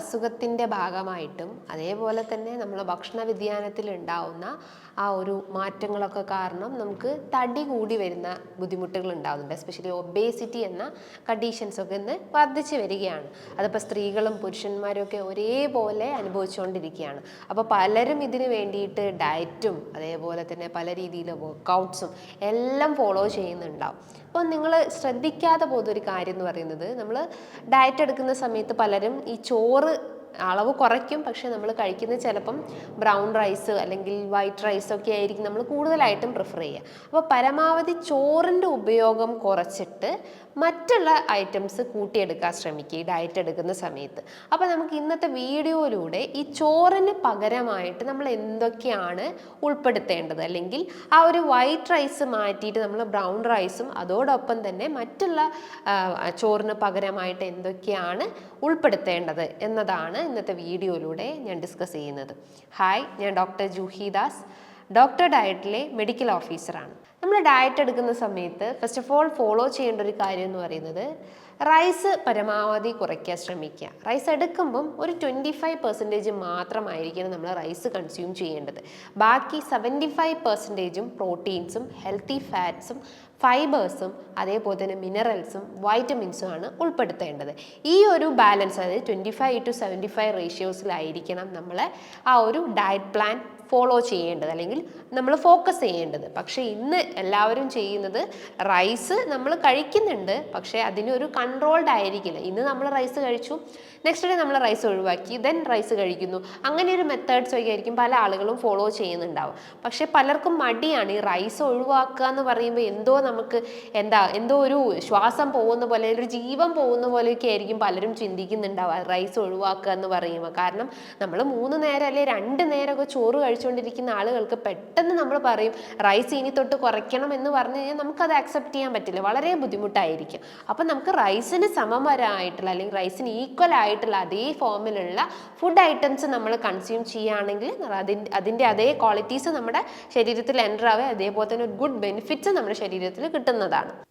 അസുഖത്തിന്റെ ഭാഗമായിട്ടും അതേപോലെ തന്നെ നമ്മൾ ഭക്ഷണ വ്യതിയാനത്തിൽ ഉണ്ടാവുന്ന ആ ഒരു മാറ്റങ്ങളൊക്കെ കാരണം നമുക്ക് തടി കൂടി വരുന്ന ബുദ്ധിമുട്ടുകൾ ഉണ്ടാകുന്നുണ്ട് എസ്പെഷ്യലി ഒബേസിറ്റി എന്ന കണ്ടീഷൻസ് ഒക്കെ ഇന്ന് വർദ്ധിച്ചു വരികയാണ്. അതിപ്പോൾ സ്ത്രീകളും പുരുഷന്മാരും ഒക്കെ ഒരേപോലെ അനുഭവിച്ചുകൊണ്ടിരിക്കുകയാണ്. അപ്പോൾ പലരും ഇതിന് വേണ്ടിയിട്ട് ഡയറ്റും അതേപോലെ തന്നെ പല രീതിയിലെ വർക്കൗട്ട്സും എല്ലാം ഫോളോ ചെയ്യുന്നുണ്ടാവും. അപ്പോൾ നിങ്ങൾ ശ്രദ്ധിക്കാതെ പോകുന്ന ഒരു കാര്യം എന്ന് പറയുന്നത് നമ്മൾ ഡയറ്റ് എടുക്കുന്ന സമയത്ത് പലരും ഈ ചോറ് അളവ് കുറയ്ക്കും പക്ഷെ നമ്മൾ കഴിക്കുന്നത് ചിലപ്പം ബ്രൗൺ റൈസ് അല്ലെങ്കിൽ വൈറ്റ് റൈസ് ഒക്കെ ആയിരിക്കും നമ്മൾ കൂടുതലായിട്ടും പ്രിഫർ ചെയ്യുക. അപ്പോൾ പരമാവധി ചോറിന്റെ ഉപയോഗം കുറച്ചിട്ട് മറ്റുള്ള ഐറ്റംസ് കൂട്ടിയെടുക്കാൻ ശ്രമിക്കുക ഈ ഡയറ്റ് എടുക്കുന്ന സമയത്ത്. അപ്പോൾ നമുക്ക് ഇന്നത്തെ വീഡിയോയിലൂടെ ഈ ചോറിന് പകരമായിട്ട് നമ്മൾ എന്തൊക്കെയാണ് ഉൾപ്പെടുത്തേണ്ടത്? അല്ലെങ്കിൽ ആ ഒരു വൈറ്റ് റൈസ് മാറ്റിയിട്ട് നമ്മൾ ബ്രൗൺ റൈസും അതോടൊപ്പം തന്നെ മറ്റുള്ള ചോറിന് പകരമായിട്ട് എന്തൊക്കെയാണ് ഉൾപ്പെടുത്തേണ്ടത് എന്നതാണ് ഇന്നത്തെ വീഡിയോയിലൂടെ ഞാൻ ഡിസ്കസ് ചെയ്യുന്നത്. ഹായ് ഞാൻ ഡോക്ടർ ജൂഹിദാസ് ഡോക്ടർ ഡയറ്റിലെ മെഡിക്കൽ ഓഫീസറാണ് നമ്മൾ ഡയറ്റ് എടുക്കുന്ന സമയത്ത് ഫസ്റ്റ് ഓഫ് ഓൾ ഫോളോ ചെയ്യേണ്ട ഒരു കാര്യം എന്ന് പറയുന്നത് റൈസ് പരമാവധി കുറയ്ക്കാൻ ശ്രമിക്കുക. റൈസ് എടുക്കുമ്പം ഒരു ട്വന്റി ഫൈവ് പെർസെന്റേജ് മാത്രമായിരിക്കണം നമ്മൾ റൈസ് കൺസ്യൂം ചെയ്യേണ്ടത്. ബാക്കി സെവന്റി ഫൈവ് പെർസെന്റേജും പ്രോട്ടീൻസും ഹെൽത്തി ഫാറ്റ്സും ഫൈബേഴ്സും അതേപോലെ തന്നെ മിനറൽസും വൈറ്റമിൻസും ആണ് ഉൾപ്പെടുത്തേണ്ടത്. ഈ ഒരു ബാലൻസ് അതായത് twenty five to seventy five റേഷ്യോസിലായിരിക്കണം നമ്മൾ ആ ഒരു ഡയറ്റ് പ്ലാൻ ഫോളോ ചെയ്യേണ്ടത് അല്ലെങ്കിൽ നമ്മൾ ഫോക്കസ് ചെയ്യേണ്ടത്. പക്ഷേ ഇന്ന് എല്ലാവരും ചെയ്യുന്നത് റൈസ് നമ്മൾ കഴിക്കുന്നുണ്ട് പക്ഷേ അതിനൊരു കൺട്രോൾഡ് ആയിരിക്കില്ല. ഇന്ന് നമ്മൾ റൈസ് കഴിച്ചു നെക്സ്റ്റ് ഡേ നമ്മൾ റൈസ് ഒഴിവാക്കി ദെൻ റൈസ് കഴിക്കുന്നു. അങ്ങനെ ഒരു മെത്തേഡ്സ് ഒക്കെ ആയിരിക്കും പല ആളുകളും ഫോളോ ചെയ്യുന്നുണ്ടാവും. പക്ഷേ പലർക്കും മടിയാണ് ഈ റൈസ് ഒഴിവാക്കുക എന്ന് പറയുമ്പോൾ എന്തോ നമുക്ക് എന്താ എന്തോ ഒരു ശ്വാസം പോകുന്ന പോലെ ഒരു ജീവൻ പോകുന്ന പോലെയൊക്കെ ആയിരിക്കും പലരും ചിന്തിക്കുന്നുണ്ടാവുക റൈസ് ഒഴിവാക്കുക എന്ന് പറയുമ്പോൾ കാരണം നമ്മൾ മൂന്ന് നേരം അല്ലെങ്കിൽ രണ്ട് നേരമൊക്കെ ചോറ് കഴിച്ചുകൊണ്ടിരിക്കുന്ന ആളുകൾക്ക് പെട്ടെന്ന് നമ്മൾ പറയും റൈസ് ഇനി തൊട്ട് കുറയ്ക്കണം എന്ന് പറഞ്ഞു കഴിഞ്ഞാൽ നമുക്കത് അക്സെപ്റ്റ് ചെയ്യാൻ പറ്റില്ല. വളരെ ബുദ്ധിമുട്ടായിരിക്കും. അപ്പം നമുക്ക് റൈസിന് സമപരമായിട്ടുള്ള അല്ലെങ്കിൽ റൈസിന് ഈക്വൽ ആയിട്ടുള്ള അതേ ഫോമിലുള്ള ഫുഡ് ഐറ്റംസ് നമ്മൾ കൺസ്യൂം ചെയ്യുകയാണെങ്കിൽ അതിന്റെ അതിന്റെ അതേ ക്വാളിറ്റീസ് നമ്മുടെ ശരീരത്തിൽ എന്റർ ആവുക അതേപോലെ തന്നെ ഒരു ഗുഡ് ബെനിഫിറ്റ്സ് നമ്മുടെ ശരീരത്തിൽ കിട്ടുന്നതാണ്.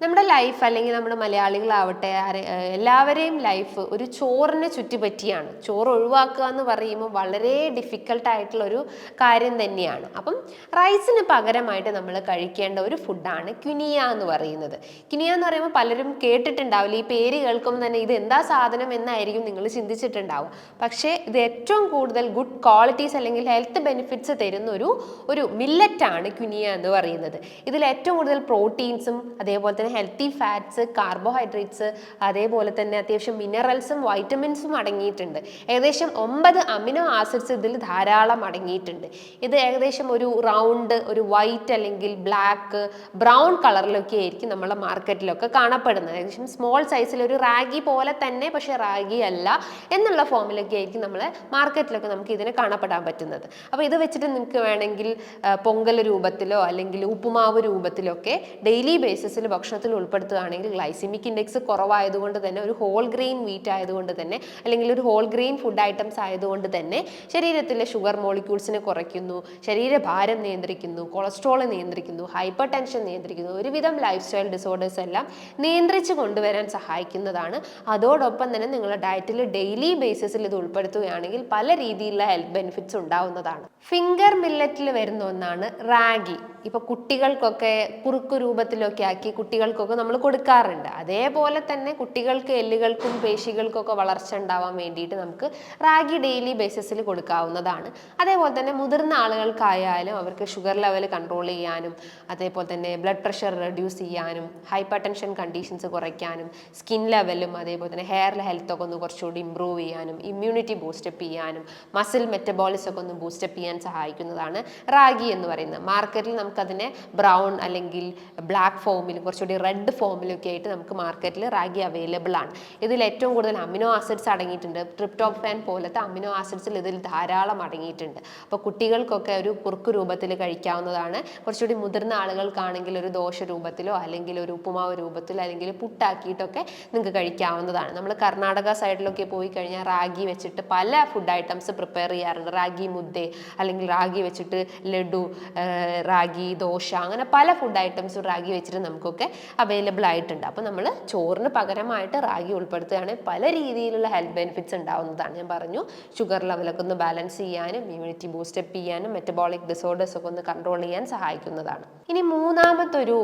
നമ്മുടെ ലൈഫ് അല്ലെങ്കിൽ നമ്മുടെ മലയാളികളാവട്ടെ എല്ലാവരെയും ലൈഫ് ഒരു ചോറിനെ ചുറ്റിപ്പറ്റിയാണ്. ചോറ് ഒഴിവാക്കുക എന്ന് പറയുമ്പോൾ വളരെ ഡിഫിക്കൽട്ട് ആയിട്ടുള്ള ഒരു കാര്യം തന്നെയാണ്. അപ്പം റൈസിന് പകരമായിട്ട് നമ്മൾ കഴിക്കേണ്ട ഒരു ഫുഡാണ് ക്യുനിയ എന്ന് പറയുന്നത്. ക്വിനിയ എന്ന് പറയുമ്പോൾ പലരും കേട്ടിട്ടുണ്ടാവില്ല? ഈ പേര് കേൾക്കുമ്പോൾ തന്നെ ഇത് എന്താ സാധനം എന്നായിരിക്കും നിങ്ങൾ ചിന്തിച്ചിട്ടുണ്ടാവും പക്ഷേ ഇത് ഏറ്റവും കൂടുതൽ ഗുഡ് ക്വാളിറ്റീസ് അല്ലെങ്കിൽ ഹെൽത്ത് ബെനിഫിറ്റ്സ് തരുന്ന ഒരു ഒരു മില്ലറ്റാണ് ക്യുനിയ എന്ന് പറയുന്നത്. ഇതിൽ ഏറ്റവും കൂടുതൽ പ്രോട്ടീൻസും അതേപോലെ തന്നെ ഹെൽത്തി ഫാറ്റ്സ് കാർബോഹൈഡ്രേറ്റ്സ് അതേപോലെ തന്നെ അത്യാവശ്യം മിനറൽസും വൈറ്റമിൻസും അടങ്ങിയിട്ടുണ്ട്. ഏകദേശം ഒമ്പത് അമിനോ ആസിഡ്സ് ഇതിൽ ധാരാളം അടങ്ങിയിട്ടുണ്ട്. ഇത് ഏകദേശം ഒരു റൗണ്ട് ഒരു വൈറ്റ് അല്ലെങ്കിൽ ബ്ലാക്ക് ബ്രൗൺ കളറിലൊക്കെ ആയിരിക്കും നമ്മളെ മാർക്കറ്റിലൊക്കെ കാണപ്പെടുന്നത്. ഏകദേശം സ്മോൾ സൈസിൽ ഒരു റാഗി പോലെ തന്നെ പക്ഷേ റാഗി അല്ല എന്നുള്ള ഫോമിലൊക്കെ ആയിരിക്കും നമ്മളെ മാർക്കറ്റിലൊക്കെ നമുക്ക് ഇതിനെ കാണപ്പെടാൻ പറ്റുന്നത്. അപ്പോൾ ഇത് വെച്ചിട്ട് നിങ്ങൾക്ക് വേണമെങ്കിൽ പൊങ്കൽ രൂപത്തിലോ അല്ലെങ്കിൽ ഉപ്പുമാവ് രൂപത്തിലോ ഒക്കെ ഡെയിലി ബേസിസിൽ ഭക്ഷണത്തിൽ ഉൾപ്പെടുത്തുകയാണെങ്കിൽ ഗ്ലൈസിമിക് ഇൻഡെക്സ് കുറവായതുകൊണ്ട് തന്നെ ഒരു ഹോൾ ഗ്രെയിൻ വീറ്റ് ആയതുകൊണ്ട് തന്നെ അല്ലെങ്കിൽ ഒരു ഹോൾ ഗ്രെയിൻ ഫുഡ് ഐറ്റംസ് ആയതുകൊണ്ട് തന്നെ ശരീരത്തിലെ ഷുഗർ മോളിക്യൂൾസിനെ കുറയ്ക്കുന്നു ശരീരഭാരം നിയന്ത്രിക്കുന്നു കൊളസ്ട്രോൾ നിയന്ത്രിക്കുന്നു ഹൈപ്പർ ടെൻഷൻ നിയന്ത്രിക്കുന്നു ഒരുവിധം ലൈഫ് സ്റ്റൈൽ ഡിസോർഡേഴ്സ് എല്ലാം നിയന്ത്രിച്ച് കൊണ്ടുവരാൻ സഹായിക്കുന്നതാണ്. അതോടൊപ്പം തന്നെ നിങ്ങളുടെ ഡയറ്റിൽ ഡെയിലി ബേസിസിൽ ഇത് ഉൾപ്പെടുത്തുകയാണെങ്കിൽ പല രീതിയിലുള്ള ഹെൽത്ത് ബെനിഫിറ്റ്സ് ഉണ്ടാവുന്നതാണ്. ഫിംഗർ മില്ലറ്റിൽ വരുന്ന ഒന്നാണ് റാഗി. ഇപ്പൊ കുട്ടികൾക്കൊക്കെ കുറുക്കു രൂപത്തിലൊക്കെ ആക്കി കുട്ടികൾക്കൊക്കെ നമ്മൾ കൊടുക്കാറുണ്ട്. അതേപോലെ തന്നെ കുട്ടികൾക്ക് എല്ലുകൾക്കും പേശികൾക്കൊക്കെ വളർച്ച ഉണ്ടാവാൻ വേണ്ടിയിട്ട് നമുക്ക് റാഗി ഡെയിലി ബേസിസിൽ കൊടുക്കാവുന്നതാണ്. അതേപോലെ തന്നെ മുതിർന്ന ആളുകൾക്കായാലും അവർക്ക് ഷുഗർ ലെവൽ കൺട്രോൾ ചെയ്യാനും അതേപോലെ തന്നെ ബ്ലഡ് പ്രഷർ റെഡ്യൂസ് ചെയ്യാനും ഹൈപ്പർ ടെൻഷൻ കണ്ടീഷൻസ് കുറയ്ക്കാനും സ്കിൻ ലെവലും അതേപോലെ തന്നെ ഹെയർ ഹെൽത്തൊക്കെ ഒന്ന് കുറച്ചുകൂടി ഇമ്പ്രൂവ് ചെയ്യാനും ഇമ്മ്യൂണിറ്റി ബൂസ്റ്റപ്പ് ചെയ്യാനും മസിൽ മെറ്റബോളിസം ഒക്കെ ഒന്ന് ബൂസ്റ്റപ്പ് ചെയ്യാൻ സഹായിക്കുന്നതാണ് റാഗി എന്ന് പറയുന്നത്. മാർക്കറ്റിൽ നമുക്കതിനെ ബ്രൗൺ അല്ലെങ്കിൽ ബ്ലാക്ക് ഫോമിൽ കുറച്ചുകൂടി കുറച്ചുകൂടി റെഡ് ഫോമിലൊക്കെ ആയിട്ട് നമുക്ക് മാർക്കറ്റിൽ റാഗി അവൈലബിൾ ആണ്. ഇതിൽ ഏറ്റവും കൂടുതൽ അമിനോ ആസിഡ്സ് അടങ്ങിയിട്ടുണ്ട്. ട്രിപ്റ്റോഫാൻ പോലത്തെ അമിനോ ആസിഡ്സിൽ ഇതിൽ ധാരാളം അടങ്ങിയിട്ടുണ്ട്. അപ്പോൾ കുട്ടികൾക്കൊക്കെ ഒരു കുറുക്ക് രൂപത്തിൽ കഴിക്കാവുന്നതാണ്. കുറച്ചുകൂടി മുതിർന്ന ആളുകൾക്കാണെങ്കിൽ ഒരു ദോശ രൂപത്തിലോ അല്ലെങ്കിൽ ഒരു ഉപ്പുമാവ് രൂപത്തിലോ അല്ലെങ്കിൽ പുട്ടാക്കിയിട്ടൊക്കെ നിങ്ങൾക്ക് കഴിക്കാവുന്നതാണ്. നമ്മൾ കർണാടക സൈഡിലൊക്കെ പോയി കഴിഞ്ഞാൽ റാഗി വെച്ചിട്ട് പല ഫുഡ് ഐറ്റംസ് പ്രിപ്പയർ ചെയ്യാറുണ്ട്. റാഗി മുദ്ദ അല്ലെങ്കിൽ റാഗി വെച്ചിട്ട് ലഡു റാഗി ദോശ അങ്ങനെ പല ഫുഡ് ഐറ്റംസും റാഗി വെച്ചിട്ട് നമുക്കൊക്കെ അവൈലബിൾ ആയിട്ടുണ്ട്. അപ്പോൾ നമ്മൾ ചോറിന് പകരമായിട്ട് റാഗി ഉൾപ്പെടുത്തുകയാണെങ്കിൽ പല രീതിയിലുള്ള ഹെൽത്ത് ബെനിഫിറ്റ്സ് ഉണ്ടാവുന്നതാണ്. ഞാൻ പറഞ്ഞു ഷുഗർ ലെവലൊക്കെ ഒന്ന് ബാലൻസ് ചെയ്യാനും ഇമ്മ്യൂണിറ്റി ബൂസ്റ്റപ്പ് ചെയ്യാനും മെറ്റബോളിക് ഡിസോർഡേഴ്സ് ഒക്കെ ഒന്ന് കൺട്രോൾ ചെയ്യാൻ സഹായിക്കുന്നതാണ്. ഇനി മൂന്നാമത്തെ ഒരു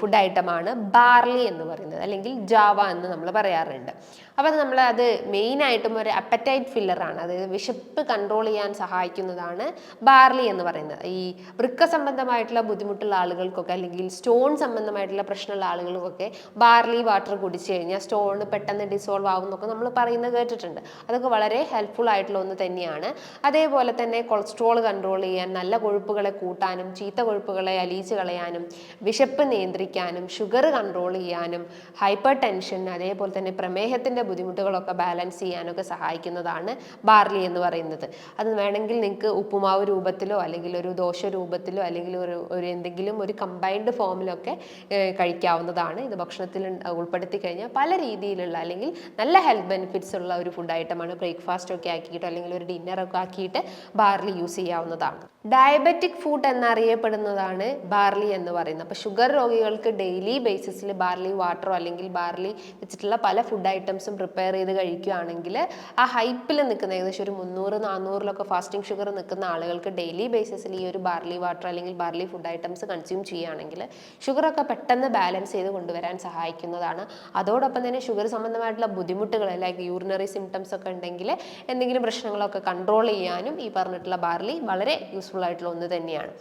ഫുഡ് ഐറ്റമാണ് ബാർലി എന്ന് പറയുന്നത് അല്ലെങ്കിൽ ജാവ എന്ന് നമ്മൾ പറയാറുണ്ട്. അപ്പോൾ നമ്മൾ അത് മെയിൻ മെയിനായിട്ടും ഒരു അപ്പറ്റൈറ്റ് ഫില്ലറാണ് അതായത് വിശപ്പ് കൺട്രോൾ ചെയ്യാൻ സഹായിക്കുന്നതാണ് ബാർലി എന്ന് പറയുന്നത്. ഈ വൃക്ക സംബന്ധമായിട്ടുള്ള ബുദ്ധിമുട്ടുള്ള ആളുകൾക്കൊക്കെ അല്ലെങ്കിൽ സ്റ്റോൺ സംബന്ധമായിട്ടുള്ള പ്രശ്നമുള്ള ആളുകൾക്കൊക്കെ ബാർലി വാട്ടർ കുടിച്ചു കഴിഞ്ഞാൽ സ്റ്റോൺ പെട്ടെന്ന് ഡിസോൾവ് ആവും എന്നൊക്കെ നമ്മൾ പറയുന്നത് കേട്ടിട്ടുണ്ട്. അതൊക്കെ വളരെ ഹെൽപ്ഫുൾ ആയിട്ടുള്ള ഒന്ന് തന്നെയാണ്. അതേപോലെ തന്നെ കൊളസ്ട്രോൾ കൺട്രോൾ ചെയ്യാൻ നല്ല കൊഴുപ്പുകളെ കൂട്ടാനും ചീത്ത കൊഴുപ്പുകളെ അലിയിച്ച് കളയാനും വിശപ്പ് നിയന്ത്രിക്കാനും ഷുഗർ കൺട്രോൾ ചെയ്യാനും ഹൈപ്പർ ടെൻഷൻ അതേപോലെ തന്നെ പ്രമേഹത്തിന്റെ ബുദ്ധിമുട്ടുകളൊക്കെ ബാലൻസ് ചെയ്യാനൊക്കെ സഹായിക്കുന്നതാണ് ബാർലി എന്ന് പറയുന്നത്. അത് വേണമെങ്കിൽ നിങ്ങൾക്ക് ഉപ്പുമാവ് രൂപത്തിലോ അല്ലെങ്കിൽ ഒരു ദോശ രൂപത്തിലോ അല്ലെങ്കിൽ ഒരു ഒരു എന്തെങ്കിലും ഒരു കമ്പൈൻഡ് ഫോമിലൊക്കെ ഏഹ്, കഴിക്കാവുന്നതാണ്. ഇത് ഭക്ഷണത്തിൽ ഉൾപ്പെടുത്തി കഴിഞ്ഞാൽ പല രീതിയിലുള്ള അല്ലെങ്കിൽ നല്ല ഹെൽത്ത് ബെനിഫിറ്റ്സ് ഉള്ള ഒരു ഫുഡ് ഐറ്റമാണ് ബ്രേക്ക്ഫാസ്റ്റ് ഒക്കെ ആക്കിയിട്ട് അല്ലെങ്കിൽ ഒരു ഡിന്നർ ഒക്കെ ആക്കിയിട്ട് ബാർലി യൂസ് ചെയ്യാവുന്നതാണ്. ഡയബറ്റിക് ഫുഡ് എന്നറിയപ്പെടുന്നതാണ് ബാർലി എന്ന് പറയുന്നത്. അപ്പോൾ ഷുഗർ രോഗികൾക്ക് ഡെയിലി ബേസിസിൽ ബാർലി വാട്ടറോ അല്ലെങ്കിൽ ബാർലി വെച്ചിട്ടുള്ള പല ഫുഡ് ഐറ്റംസും പ്രിപ്പയർ ചെയ്ത് കഴിക്കുകയാണെങ്കിൽ ആ ഹൈപ്പിൽ നിൽക്കുന്ന ഏകദേശം ഒരു മുന്നൂറ് നാനൂറിലൊക്കെ ഫാസ്റ്റിംഗ് ഷുഗർ നിൽക്കുന്ന ആളുകൾക്ക് ഡെയിലി ബേസിസിൽ ഈ ഒരു ബാർലി വാട്ടർ അല്ലെങ്കിൽ ബാർലി ഫുഡ് ഐറ്റംസ് കൺസ്യൂം ചെയ്യുകയാണെങ്കിൽ ഷുഗറൊക്കെ പെട്ടെന്ന് ബാലൻസ് ചെയ്ത് കൊണ്ടുവരാൻ സഹായിക്കുന്നതാണ്. അതോടൊപ്പം തന്നെ ഷുഗർ സംബന്ധമായിട്ടുള്ള ബുദ്ധിമുട്ടുകൾ ലൈക്ക് യൂറിനറി സിംറ്റംസ് ഒക്കെ ഉണ്ടെങ്കിൽ എന്തെങ്കിലും പ്രശ്നങ്ങളൊക്കെ കൺട്രോൾ ചെയ്യാനും ഈ പറഞ്ഞിട്ടുള്ള ബാർലി വളരെ യൂസ്ഫുൾ ആയിട്ടുള്ള ഒന്ന് തന്നെയാണ്.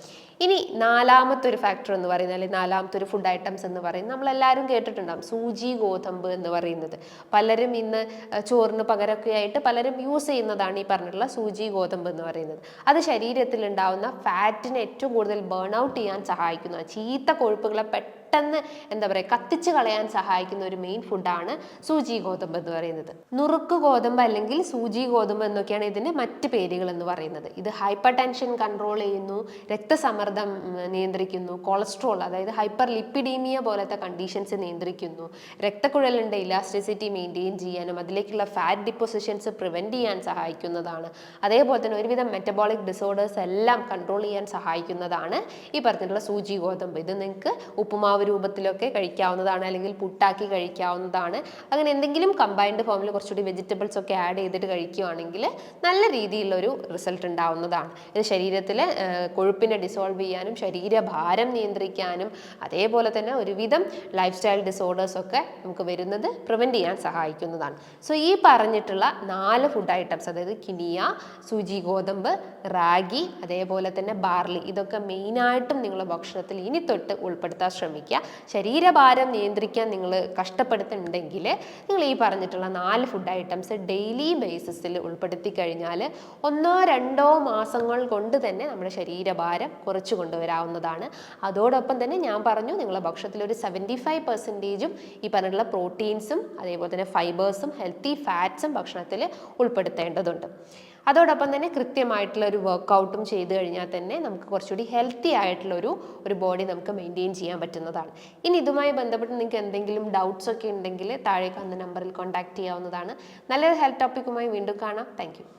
ഇനി നാലാമത്തെ ഒരു ഫാക്ടർ എന്ന് പറയുന്നത് അല്ലെങ്കിൽ നാലാമത്തെ ഒരു ഫുഡ് ഐറ്റംസ് എന്ന് പറയുന്നത് നമ്മളെല്ലാവരും കേട്ടിട്ടുണ്ടാകും സൂചി ഗോതമ്പ് എന്ന് പറയുന്നത്. പലരും ഇന്ന് ചോറിന് പകരമൊക്കെ ആയിട്ട് പലരും യൂസ് ചെയ്യുന്നതാണ് ഈ പറഞ്ഞിട്ടുള്ള സൂചി ഗോതമ്പ് എന്ന് പറയുന്നത്. അത് ശരീരത്തിൽ ഉണ്ടാവുന്ന ഫാറ്റിനെ ഏറ്റവും കൂടുതൽ ബേൺ ഔട്ട് ചെയ്യാൻ സഹായിക്കുന്നതാണ് ചീത്ത കൊഴുപ്പുകളെ പെട്ടെന്ന് എന്താ പറയുക കത്തിച്ച് കളയാൻ സഹായിക്കുന്ന ഒരു മെയിൻ ഫുഡാണ് സൂചി ഗോതമ്പ് എന്ന് പറയുന്നത്. നുറുക്ക് ഗോതമ്പ് അല്ലെങ്കിൽ സൂചി ഗോതമ്പ് എന്നൊക്കെയാണ് ഇതിന്റെ മറ്റ് പേരുകൾ എന്ന് പറയുന്നത്. ഇത് ഹൈപ്പർ ടെൻഷൻ കൺട്രോൾ ചെയ്യുന്നു രക്തസമ്മർദ്ദം നിയന്ത്രിക്കുന്നു കൊളസ്ട്രോൾ അതായത് ഹൈപ്പർ ലിപ്പിഡീമിയ പോലത്തെ കണ്ടീഷൻസ് നിയന്ത്രിക്കുന്നു രക്തക്കുഴലിന്റെ ഇലാസ്റ്റിസിറ്റി മെയിന്റെയിൻ ചെയ്യാനും അതിലേക്കുള്ള ഫാറ്റ് ഡിപ്പോസിഷൻസ് പ്രിവെന്റ് ചെയ്യാൻ സഹായിക്കുന്നതാണ്. അതേപോലെ തന്നെ ഒരുവിധം മെറ്റബോളിക് ഡിസോർഡേഴ്സ് എല്ലാം കൺട്രോൾ ചെയ്യാൻ സഹായിക്കുന്നതാണ് ഈ പറഞ്ഞിട്ടുള്ള സൂചി ഗോതമ്പ്. ഇത് നിങ്ങൾക്ക് ഉപ്പുമാവ് രൂപത്തിലൊക്കെ കഴിക്കാവുന്നതാണ് അല്ലെങ്കിൽ പുട്ടാക്കി കഴിക്കാവുന്നതാണ്. അങ്ങനെ എന്തെങ്കിലും കമ്പൈൻഡ് ഫോമിൽ കുറച്ചുകൂടി വെജിറ്റബിൾസ് ഒക്കെ ആഡ് ചെയ്തിട്ട് കഴിക്കുകയാണെങ്കിൽ നല്ല രീതിയിലുള്ളൊരു റിസൾട്ട് ഉണ്ടാവുന്നതാണ്. ഇത് ശരീരത്തിലെ കൊഴുപ്പിനെ ഡിസോൾവ് ചെയ്യാനും ശരീരഭാരം നിയന്ത്രിക്കാനും അതേപോലെ തന്നെ ഒരുവിധം ലൈഫ് സ്റ്റൈൽ ഡിസോർഡേഴ്സ് ഒക്കെ നമുക്ക് വരുന്നത് പ്രിവെന്റ് ചെയ്യാൻ സഹായിക്കുന്നതാണ്. സോ ഈ പറഞ്ഞിട്ടുള്ള നാല് ഫുഡ് ഐറ്റംസ് അതായത് കിനിയ സൂചി ഗോതമ്പ് റാഗി അതേപോലെ തന്നെ ബാർലി ഇതൊക്കെ മെയിനായിട്ടും നിങ്ങളുടെ ഭക്ഷണത്തിൽ ഇനി തൊട്ട് ഉൾപ്പെടുത്താൻ ശ്രമിക്കുക. ശരീരഭാരം നിയന്ത്രിക്കാൻ നിങ്ങൾ കഷ്ടപ്പെടുത്തുന്നുണ്ടെങ്കിൽ നിങ്ങൾ ഈ പറഞ്ഞിട്ടുള്ള നാല് ഫുഡ് ഐറ്റംസ് ഡെയിലി ബേസിസിൽ ഉൾപ്പെടുത്തി കഴിഞ്ഞാൽ ഒന്നോ രണ്ടോ മാസങ്ങൾ കൊണ്ട് തന്നെ നമ്മുടെ ശരീരഭാരം കുറച്ച് കൊണ്ടുവരാവുന്നതാണ്. അതോടൊപ്പം തന്നെ ഞാൻ പറഞ്ഞു നിങ്ങളുടെ ഭക്ഷണത്തിൽ ഒരു സെവന്റി ഫൈവ് പെർസെന്റേജും ഈ പറഞ്ഞിട്ടുള്ള പ്രോട്ടീൻസും അതേപോലെ തന്നെ ഫൈബേഴ്സും ഹെൽത്തി ഫാറ്റ്സും ഭക്ഷണത്തിൽ ഉൾപ്പെടുത്തേണ്ടതുണ്ട്. അതോടൊപ്പം തന്നെ കൃത്യമായിട്ടുള്ള ഒരു വർക്കൗട്ടും ചെയ്തു കഴിഞ്ഞാൽ തന്നെ നമുക്ക് കുറച്ചുകൂടി ഹെൽത്തി ആയിട്ടുള്ള ഒരു ഒരു ബോഡി നമുക്ക് മെയിന്റെയിൻ ചെയ്യാൻ പറ്റുന്നതാണ്. ഇനി ഇതുമായി ബന്ധപ്പെട്ട് നിങ്ങൾക്ക് എന്തെങ്കിലും ഡൗട്ട്സ് ഒക്കെ ഉണ്ടെങ്കിൽ താഴേക്ക് വന്ന നമ്പറിൽ കോൺടാക്ട് ചെയ്യാവുന്നതാണ്. നല്ലൊരു ഹെൽത്ത് ടോപ്പിക്കുമായി വീണ്ടും കാണാം. താങ്ക്